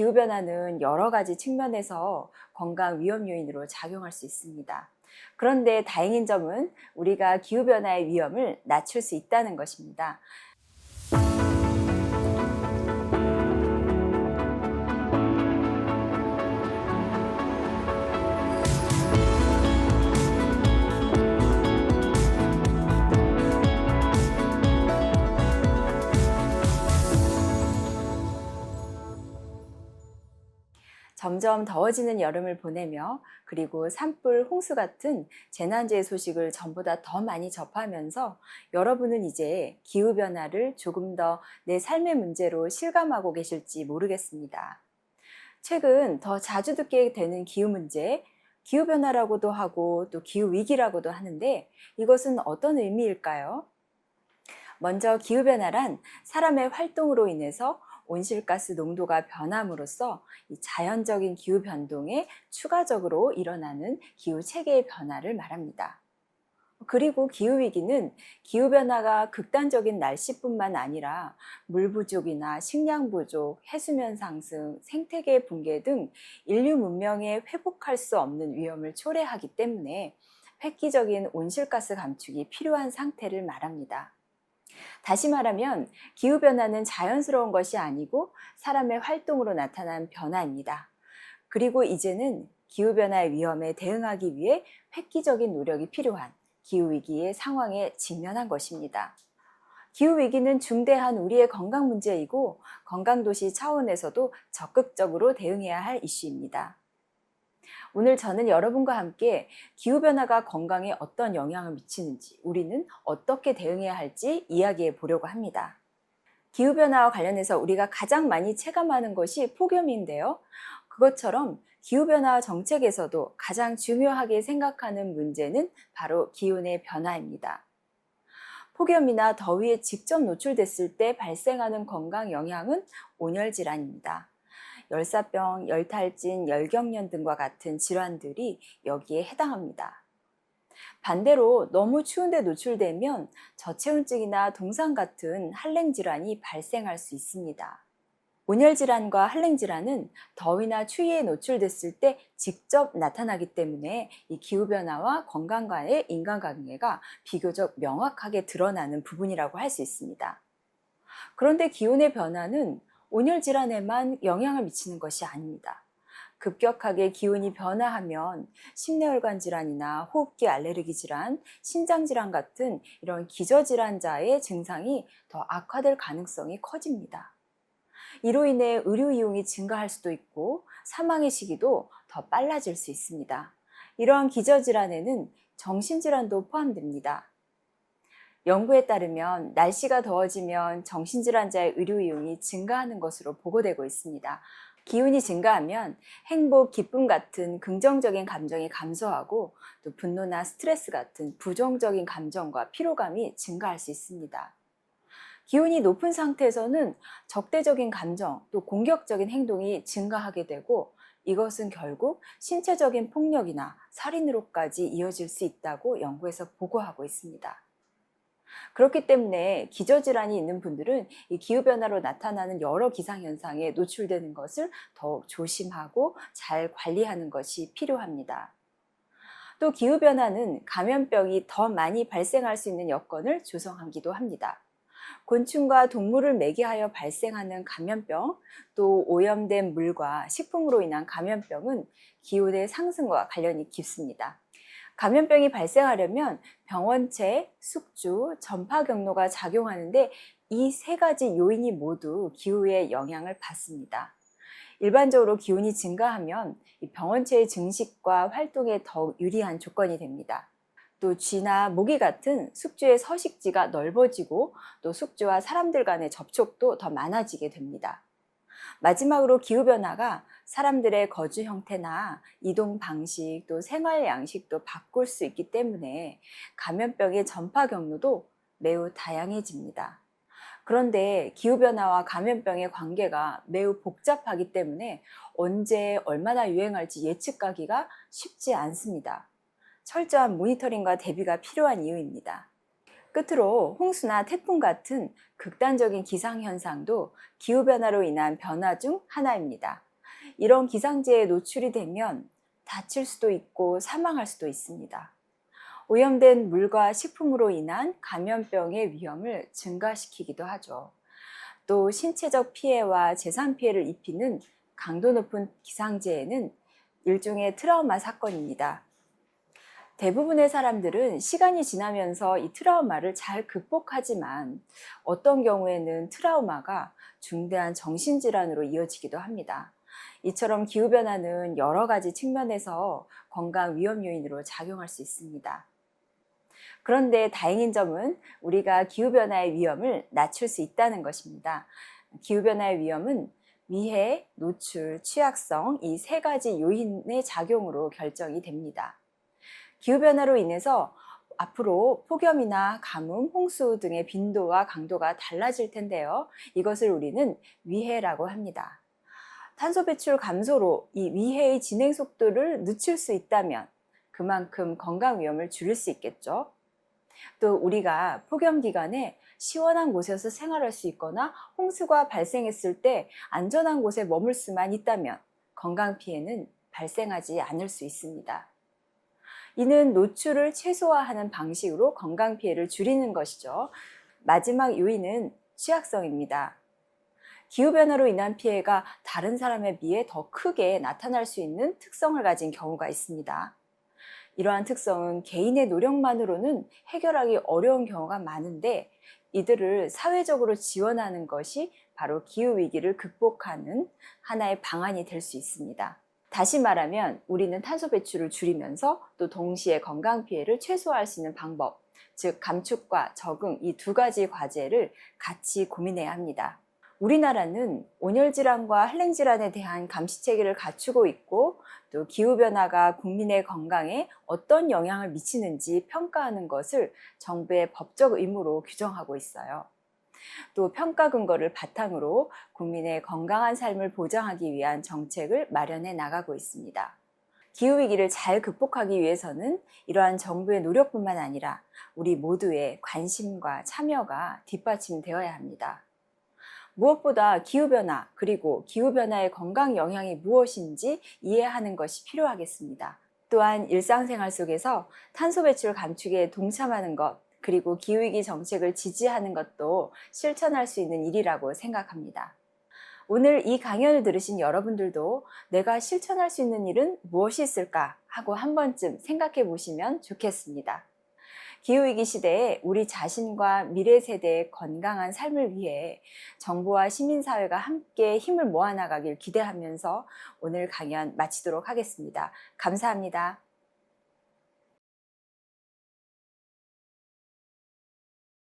기후변화는 여러 가지 측면에서 건강 위험 요인으로 작용할 수 있습니다. 그런데 다행인 점은 우리가 기후변화의 위험을 낮출 수 있다는 것입니다. 점점 더워지는 여름을 보내며 그리고 산불, 홍수 같은 재난재해 소식을 전보다 더 많이 접하면서 여러분은 이제 기후변화를 조금 더 내 삶의 문제로 실감하고 계실지 모르겠습니다. 최근 더 자주 듣게 되는 기후 문제, 기후변화라고도 하고 또 기후위기라고도 하는데 이것은 어떤 의미일까요? 먼저 기후변화란 사람의 활동으로 인해서 온실가스 농도가 변함으로써 이 자연적인 기후 변동에 추가적으로 일어나는 기후 체계의 변화를 말합니다. 그리고 기후위기는 기후변화가 극단적인 날씨뿐만 아니라 물 부족이나 식량 부족, 해수면 상승, 생태계 붕괴 등 인류 문명에 회복할 수 없는 위험을 초래하기 때문에 획기적인 온실가스 감축이 필요한 상태를 말합니다. 다시 말하면 기후변화는 자연스러운 것이 아니고 사람의 활동으로 나타난 변화입니다. 그리고 이제는 기후변화의 위험에 대응하기 위해 획기적인 노력이 필요한 기후위기의 상황에 직면한 것입니다. 기후위기는 중대한 우리의 건강 문제이고 건강도시 차원에서도 적극적으로 대응해야 할 이슈입니다. 오늘 저는 여러분과 함께 기후변화가 건강에 어떤 영향을 미치는지, 우리는 어떻게 대응해야 할지 이야기해 보려고 합니다. 기후변화와 관련해서 우리가 가장 많이 체감하는 것이 폭염인데요. 그것처럼 기후변화 정책에서도 가장 중요하게 생각하는 문제는 바로 기온의 변화입니다. 폭염이나 더위에 직접 노출됐을 때 발생하는 건강 영향은 온열 질환입니다. 열사병, 열탈진, 열경련 등과 같은 질환들이 여기에 해당합니다. 반대로 너무 추운데 노출되면 저체온증이나 동상 같은 한랭 질환이 발생할 수 있습니다. 온열 질환과 한랭 질환은 더위나 추위에 노출됐을 때 직접 나타나기 때문에 이 기후 변화와 건강과의 인간관계가 비교적 명확하게 드러나는 부분이라고 할 수 있습니다. 그런데 기온의 변화는 온열 질환에만 영향을 미치는 것이 아닙니다. 급격하게 기온이 변화하면 심내혈관 질환이나 호흡기 알레르기 질환, 신장 질환 같은 이런 기저 질환자의 증상이 더 악화될 가능성이 커집니다. 이로 인해 의료 이용이 증가할 수도 있고 사망의 시기도 더 빨라질 수 있습니다. 이러한 기저 질환에는 정신 질환도 포함됩니다. 연구에 따르면 날씨가 더워지면 정신질환자의 의료 이용이 증가하는 것으로 보고되고 있습니다. 기온이 증가하면 행복, 기쁨 같은 긍정적인 감정이 감소하고 또 분노나 스트레스 같은 부정적인 감정과 피로감이 증가할 수 있습니다. 기온이 높은 상태에서는 적대적인 감정 또 공격적인 행동이 증가하게 되고 이것은 결국 신체적인 폭력이나 살인으로까지 이어질 수 있다고 연구에서 보고하고 있습니다. 그렇기 때문에 기저질환이 있는 분들은 이 기후변화로 나타나는 여러 기상현상에 노출되는 것을 더욱 조심하고 잘 관리하는 것이 필요합니다. 또 기후변화는 감염병이 더 많이 발생할 수 있는 여건을 조성하기도 합니다. 곤충과 동물을 매개하여 발생하는 감염병, 또 오염된 물과 식품으로 인한 감염병은 기온의 상승과 관련이 깊습니다. 감염병이 발생하려면 병원체, 숙주, 전파 경로가 작용하는데 이 세 가지 요인이 모두 기후의 영향을 받습니다. 일반적으로 기온이 증가하면 병원체의 증식과 활동에 더욱 유리한 조건이 됩니다. 또 쥐나 모기 같은 숙주의 서식지가 넓어지고 또 숙주와 사람들 간의 접촉도 더 많아지게 됩니다. 마지막으로 기후변화가 사람들의 거주 형태나 이동 방식 또 생활 양식도 바꿀 수 있기 때문에 감염병의 전파 경로도 매우 다양해집니다. 그런데 기후변화와 감염병의 관계가 매우 복잡하기 때문에 언제 얼마나 유행할지 예측하기가 쉽지 않습니다. 철저한 모니터링과 대비가 필요한 이유입니다. 끝으로 홍수나 태풍 같은 극단적인 기상현상도 기후변화로 인한 변화 중 하나입니다. 이런 기상제에 노출이 되면 다칠 수도 있고 사망할 수도 있습니다. 오염된 물과 식품으로 인한 감염병의 위험을 증가시키기도 하죠. 또 신체적 피해와 재산 피해를 입히는 강도 높은 기상재해는 일종의 트라우마 사건입니다. 대부분의 사람들은 시간이 지나면서 이 트라우마를 잘 극복하지만 어떤 경우에는 트라우마가 중대한 정신질환으로 이어지기도 합니다. 이처럼 기후변화는 여러 가지 측면에서 건강 위험 요인으로 작용할 수 있습니다. 그런데 다행인 점은 우리가 기후변화의 위험을 낮출 수 있다는 것입니다. 기후변화의 위험은 위해, 노출, 취약성 이 세 가지 요인의 작용으로 결정이 됩니다. 기후변화로 인해서 앞으로 폭염이나 가뭄, 홍수 등의 빈도와 강도가 달라질 텐데요. 이것을 우리는 위해라고 합니다. 탄소 배출 감소로 이 위해의 진행 속도를 늦출 수 있다면 그만큼 건강 위험을 줄일 수 있겠죠. 또 우리가 폭염 기간에 시원한 곳에서 생활할 수 있거나 홍수가 발생했을 때 안전한 곳에 머물 수만 있다면 건강 피해는 발생하지 않을 수 있습니다. 이는 노출을 최소화하는 방식으로 건강 피해를 줄이는 것이죠. 마지막 요인은 취약성입니다. 기후변화로 인한 피해가 다른 사람에 비해 더 크게 나타날 수 있는 특성을 가진 경우가 있습니다. 이러한 특성은 개인의 노력만으로는 해결하기 어려운 경우가 많은데 이들을 사회적으로 지원하는 것이 바로 기후위기를 극복하는 하나의 방안이 될 수 있습니다. 다시 말하면 우리는 탄소 배출을 줄이면서 또 동시에 건강 피해를 최소화할 수 있는 방법, 즉 감축과 적응 이 두 가지 과제를 같이 고민해야 합니다. 우리나라는 온열 질환과 한랭 질환에 대한 감시 체계를 갖추고 있고 또 기후 변화가 국민의 건강에 어떤 영향을 미치는지 평가하는 것을 정부의 법적 의무로 규정하고 있어요. 또 평가 근거를 바탕으로 국민의 건강한 삶을 보장하기 위한 정책을 마련해 나가고 있습니다. 기후위기를 잘 극복하기 위해서는 이러한 정부의 노력뿐만 아니라 우리 모두의 관심과 참여가 뒷받침되어야 합니다. 무엇보다 기후변화 그리고 기후변화의 건강 영향이 무엇인지 이해하는 것이 필요하겠습니다. 또한 일상생활 속에서 탄소 배출 감축에 동참하는 것 그리고 기후위기 정책을 지지하는 것도 실천할 수 있는 일이라고 생각합니다. 오늘 이 강연을 들으신 여러분들도 내가 실천할 수 있는 일은 무엇이 있을까 하고 한 번쯤 생각해 보시면 좋겠습니다. 기후위기 시대에 우리 자신과 미래 세대의 건강한 삶을 위해 정부와 시민사회가 함께 힘을 모아 나가길 기대하면서 오늘 강연 마치도록 하겠습니다. 감사합니다.